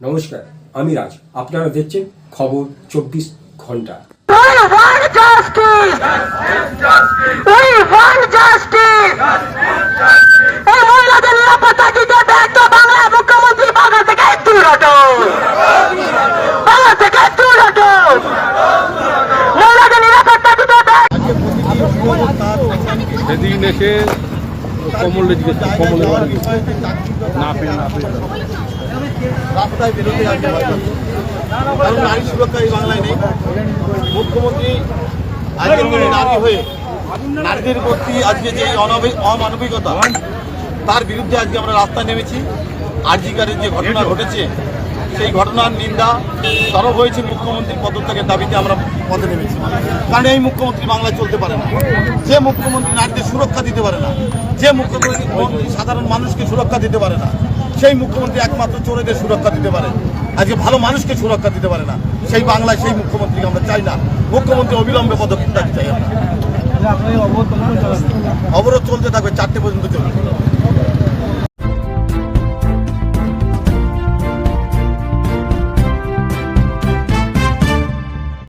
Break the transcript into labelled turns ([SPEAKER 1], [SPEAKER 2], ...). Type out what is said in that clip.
[SPEAKER 1] নমস্কার আমি রাজ। আপনারা দেখছেন খবর চব্বিশ
[SPEAKER 2] ঘণ্টা।
[SPEAKER 3] সেদিন এসে কমলে কমলের বাড়ি না পেয়ে না পেয়ে
[SPEAKER 4] রাস্তায় বেরোতে আনতে পারবেন কারণ নারী সুরক্ষা এই বাংলায় নেই। মুখ্যমন্ত্রী আজকের দিনে নারী হয়ে নারীদের প্রতি আজকে যে অমানবিকতা, তার বিরুদ্ধে আজকে আমরা রাস্তায় নেমেছি। আর্জিকারের যে ঘটনা ঘটেছে, সেই ঘটনার নিন্দা সরব হয়েছে মুখ্যমন্ত্রীর পদত্যাগের দাবিতে আমরা পথে নেমেছি। কারণ এই মুখ্যমন্ত্রী বাংলায় চলতে পারে না। যে মুখ্যমন্ত্রী নারীদের সুরক্ষা দিতে পারে না, যে মুখ্যমন্ত্রী সাধারণ মানুষকে সুরক্ষা দিতে পারে না, সেই মুখ্যমন্ত্রী একমাত্র চোরেদের সুরক্ষা দিতে পারে। আজকে ভালো মানুষকে সুরক্ষা দিতে পারে না, সেই বাংলায় সেই মুখ্যমন্ত্রীকে আমরা চাই না। মুখ্যমন্ত্রী অবিলম্বে পদত্যাগ চাই আমরা। অবরোধ চলতে থাকবে চারটে পর্যন্ত চলবে।